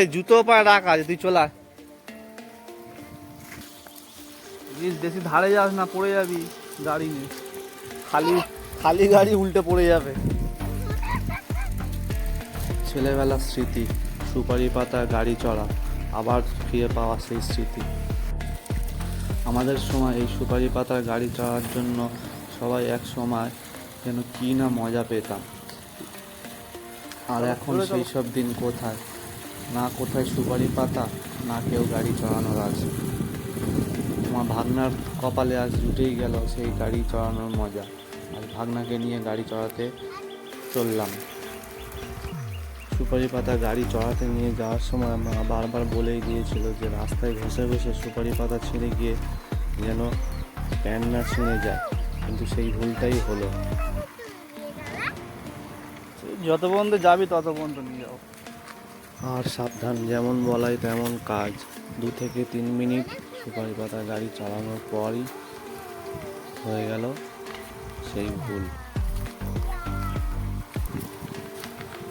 এই জুতো পায়ে রাখা তুই চলে। বেশি ধারে যাস না পড়ে যাবি গাড়ি নিয়ে। খালি খালি গাড়ি উল্টে পড়ে যাবে। ছেলেবেলার স্মৃতি সুপারি পাতা গাড়ি চড়া আবার ফিরে পাওয়া সেই স্মৃতি। আমাদের সময় এই সুপারি পাতার গাড়ি চড়ার জন্য সবাই এক সময় যেন কি না মজা পেতাম। আর এখন সেই সব দিন কোথায়? না কোথায় সুপারি পাতা, না কেউ গাড়ি চড়ানোর আছে আমার ভাগনার কপালে আজ জুটেই গেল সেই গাড়ি চড়ানোর মজা। আর ভাগনাকে নিয়ে গাড়ি চড়াতে চললাম। সুপারি পাতা গাড়ি চড়াতে নিয়ে যাওয়ার সময় মা বারবার বলেই দিয়েছিল যে রাস্তায় ঘষে ঘষে সুপারি পাতা ছিঁড়ে গিয়ে যেন প্যান্ট না ছিঁড়ে যায়, কিন্তু সেই ভুলটাই হলো। যত পর্যন্ত যাবি তত পর্যন্ত নিয়ে যাও আর সাবধান, যেমন বলাই তেমন কাজ। দু থেকে তিন মিনিট সুপারি পাতা গাড়ি চালানোর পরই হয়ে গেল সেই ভুল।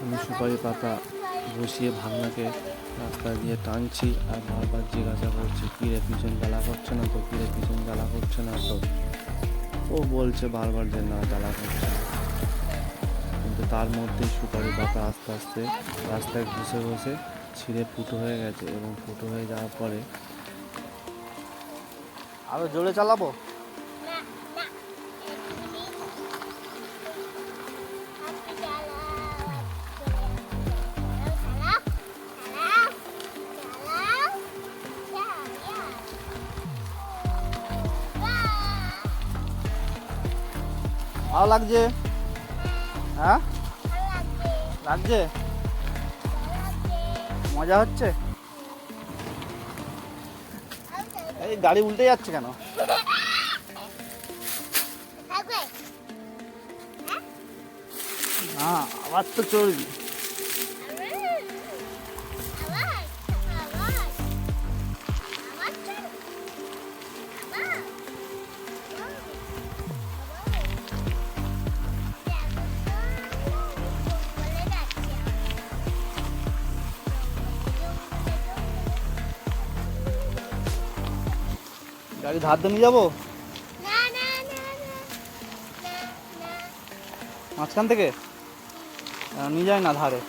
আমি সুপারি পাতা বসিয়ে ভাগনাকে রাস্তা দিয়ে টানছি আর বারবার জিজ্ঞাসা করছি, কিরে, পিছন জ্বালা করছে না তো? কিরে, পিছন জ্বালা করছে না তো? ও বলছে বারবার যে, না, জ্বালা করছে না। কিন্তু তার মধ্যেই সুপারি পাতা আস্তে আস্তে রাস্তায় ঘষে ঘষে ছিঁড়ে ফুটো হয়ে গেছে এবং ফুটো হয়ে যাওয়ার পরে আরও জোরে চালাবো? ভালো লাগছে? হ্যাঁ? লাগছে। মজা হচ্ছে? এই গাড়ি উল্টে যাচ্ছে কেন? না আবার তো চলবি। গাড়ি ধার দিয়ে নিয়ে যাব মাঝখান থেকে নিয়ে যায় না ধারে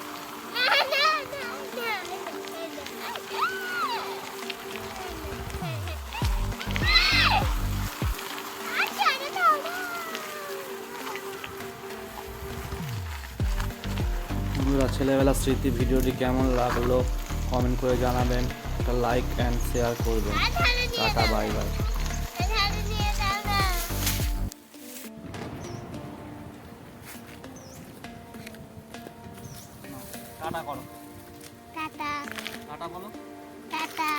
ছেলেবেলার স্মৃতি ভিডিওটি কেমন লাগল কমেন্ট করে জানাবেন একটা লাইক অ্যান্ড শেয়ার করবেন। টাটা বাই বাই টাটা করো। টাটা। টাটা বলো। টাটা।